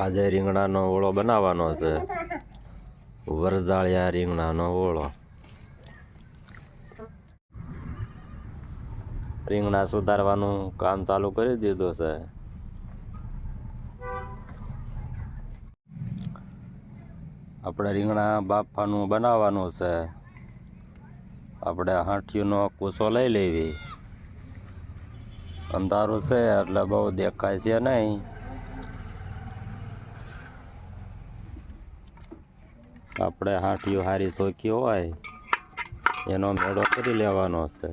આજે રીંગણાનો ઓળો બનાવવાનો છે. વરજાળિયા રીંગણાનો ઓળો. રીંગણા સુધારવાનું કામ ચાલુ કરી દીધું છે. આપણે રીંગણા બાફવાનું બનાવવાનું છે. આપણે હાંઠીનો કૂસો લઈ લેવી. અંધારું છે એટલે બહુ દેખાય છે નહીં. આપણે હાંઠીઓ હારી ધોકી હોય, એનો મેળો કરી લેવાનો છે.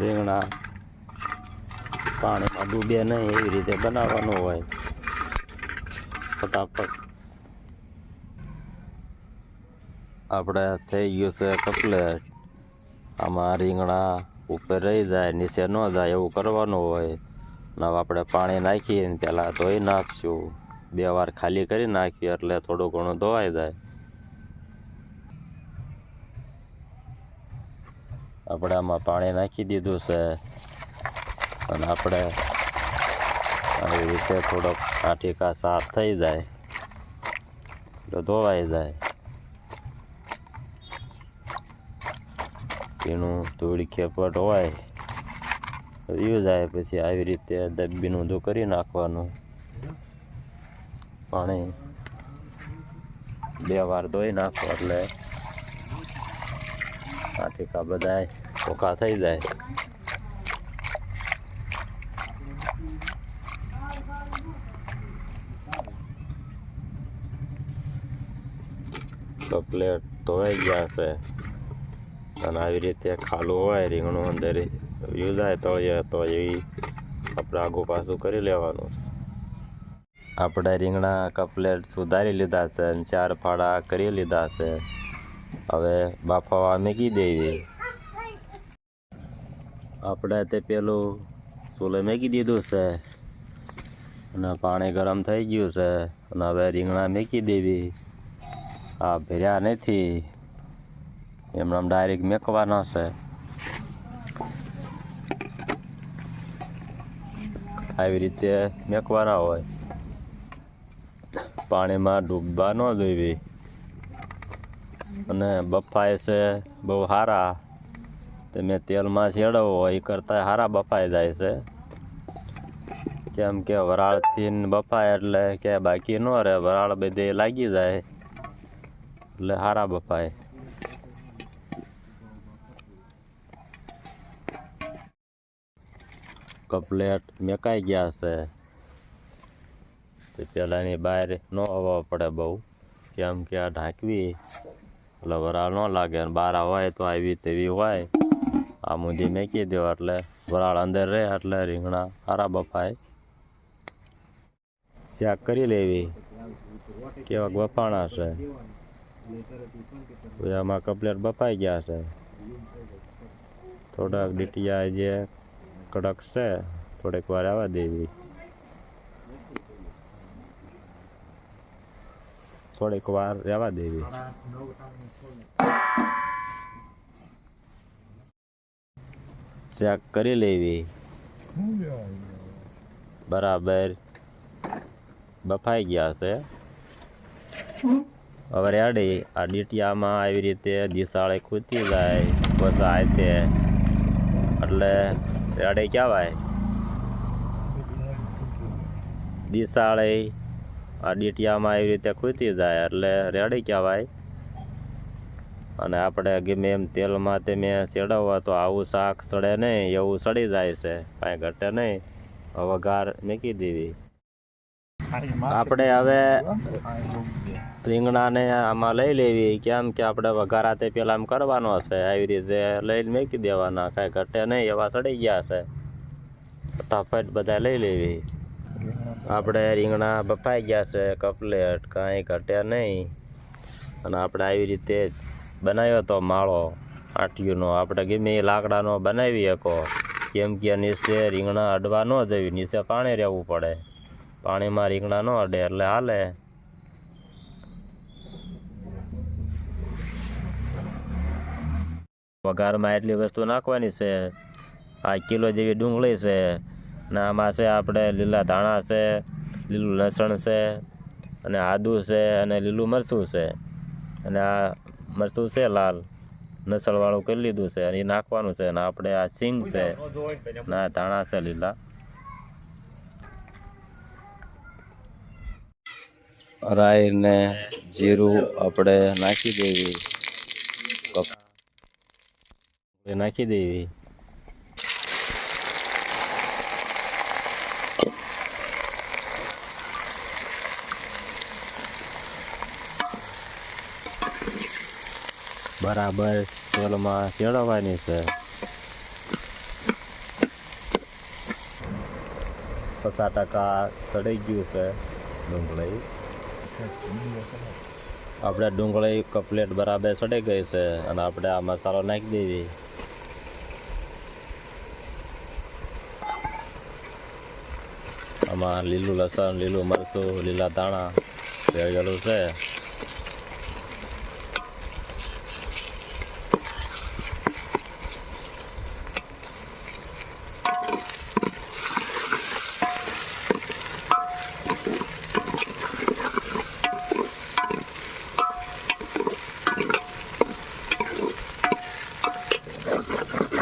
રીંગણા પાણીમાં ડૂબે નહીં, એવી રીતે બનાવવાનું હોય. ફટાફટ. આપણે થઈ ગયું છે કપલેટ. આમાં રીંગણા ઉપર રહી જાય, નીચે ન જાય એવું કરવાનું હોય. ને આપણે પાણી નાખીને પહેલાં ધોઈ નાખશું. બે વાર ખાલી કરી નાખીએ એટલે થોડું ઘણું ધોવાઈ જાય. આપણે આમાં પાણી નાખી દીધું છે. અને આપણે આવી રીતે થોડોક આઠીકા સાફ થઈ જાય એટલે ધોવાઈ જાય. એનું થોડી ખેપટ હોય યુઝ જાય પછી આવી રીતે દબ્બીનું ઊંધું કરી નાખવાનું. પાણી બે વાર ધોઈ નાખો એટલે આ ટીકા બધા ચોખ્ખા થઈ જાય. ચોકલેટ ધોવાઈ ગયા છે. અને આવી રીતે ખાલું હોય, રીંગણું અંદર યુઝાય જાય તો એ તો એવી આપણે આગું પાછું કરી લેવાનું. આપણે રીંગણા કપલેટ સુધારી લીધા છે અને ચાર ફાળા કરી લીધા છે. હવે બાફાવા મૂકી દેવી. આપણે તે પેલું ચૂલે મૂકી દીધું છે. અને પાણી ગરમ થઈ ગયું છે. અને હવે રીંગણા મૂકી દેવી. આ ભર્યા નથી. એમને ડાયરેક્ટ મેકવાના છે. આવી રીતે મેકવાના હોય. પાણીમાં ડૂબવા ન જોઈએ અને બફાય છે બહુ સારા તમે તેલમાં છેડવો એ કરતાં સારા બફાઈ જાય છે. કેમ કે વરાળથી બફાય એટલે કે બાકી ન રહે. વરાળ બધે લાગી જાય. એટલે સારા બફાય. કપલેટ મેકાઈ ગયા છે. તે પહેલાંની બહાર ન આવવા પડે બહુ. કેમ કે આ ઢાંકવી, એટલે વરાળ ન લાગે અને બહાર હોય તો આવી તેવી હોય. આ મુંદી મેકી દો એટલે વરાળ અંદર રહે એટલે રીંગણા સારા બફાય. ચેક કરી લેવી. કેવા બફાણા છે. આમાં કપલેટ બફાઈ ગયા છે. થોડાક ડીટિયા જે કડક છે, થોડીક વાર આવવા દેવી. થોડીક વાર રહેવા દેવી. ચેક કરી લેવી. બરાબર. બફાઈ ગયા છે. હવે રેડી આ ડીટિયામાં આવી રીતે દિશાળે ખૂતી જાય. બસ આતે એટલે રેડી કહેવાય દિશાળે. આ ડીટિયામાં આવી રીતે ખૂતી જાય એટલે રેડી કહેવાય અને આપણે ગમે એમ તેલમાં મેં ચડાવવા તો આવું શાક સડે નહીં એવું સડી જાય છે. કાંઈ ઘટે નહીં. વઘાર મૂકી દેવી. આપણે હવે રીંગણાને આમાં લઈ લેવી. કેમ કે આપણે વઘારા તે પેલા આમ કરવાનો છે આવી રીતે લઈને મૂકી દેવાના. કાંઈ ઘટે નહીં. એવા સડી ગયા છે. ફટાફટ બધા લઈ લેવી. આપણે રીંગણા બફાઈ ગયા છે. કપલેટ કાંઈ ઘટે નહીં. અને આપણે આવી રીતે બનાવ્યો હતો માળો આટિયુંનો આપણે ગમે લાકડાનો બનાવી શકો. કેમ કે નીચે રીંગણા અડવા ન દેવી. નીચે પાણી રહેવું પડે. પાણીમાં રીંગણા ન અડે એટલે હાલે. વઘારમાં એટલી વસ્તુ નાખવાની છે. આ કિલો જેવી ડુંગળી છે ને આમાં છે આપણે લીલા ધાણા છે, લીલું લસણ છે અને આદું છે અને લીલું મરચું છે. અને આ મરચું છે લાલ. નસળવાળું કરી લીધું છે અને એ નાખવાનું છે અને આપણે આ સિંગ છે ને આ ધાણા છે લીલા. રાઈ ને જીરું આપણે નાખી દેવી. નાખી દેવી. બરાબર, તેલમાં ચેડવવાની છે. પચાસ ટકા ચડી ગયું છે ડુંગળી. આપણે ડુંગળી કપલેટ બરાબર ચડી ગઈ છે અને આપણે આ મસાલો નાખી દેવી. આમાં લીલું લસણ, લીલું મરચું, લીલા ધાણા ભેળેલું છે.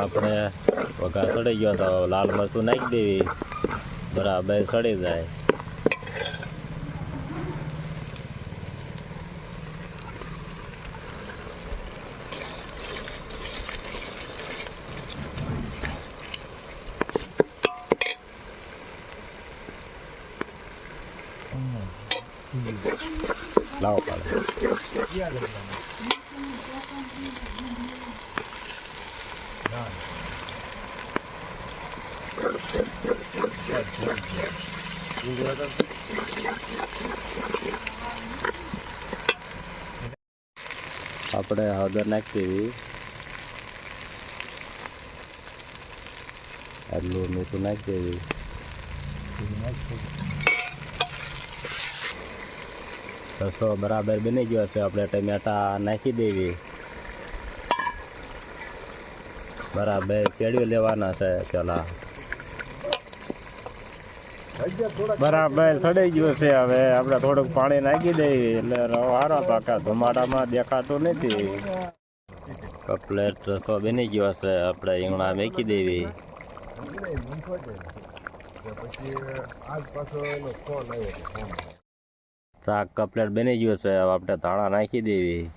આપણે વઘાર ચડી ગયો તો લાલ મરચું નાખી દેવી. બરાબર સડી જાય લાવો પાડે આપણે હળદર નાખી દેવી આટલું મીઠું નાખી દેવી રસો બરાબર બની ગયો છે. આપણે ટમેટા નાખી દેવી. બરાબર, કેળવી લેવાના છે. પેલા બરાબર સડી ગયો છે હવે. આપણે થોડુંક પાણી નાખી દઈએ એટલે રવો સારો પાકા ધુમાડામાં દેખાતું નથી. કપલેટ રસો બની ગયો છે. આપણે રીંગણા મેકી દેવી. શાક કપલેટ બની ગયું છે. હવે આપણે ધાણા નાખી દેવી.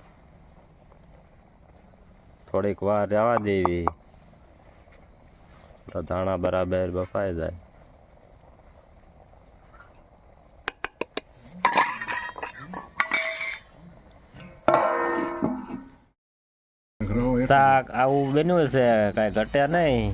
થોડીક વાર રહેવા દેવી. ધાણા બરાબર બફાઈ જાય. શાક આવું બન્યું છે કાંઈ ઘટે નહીં.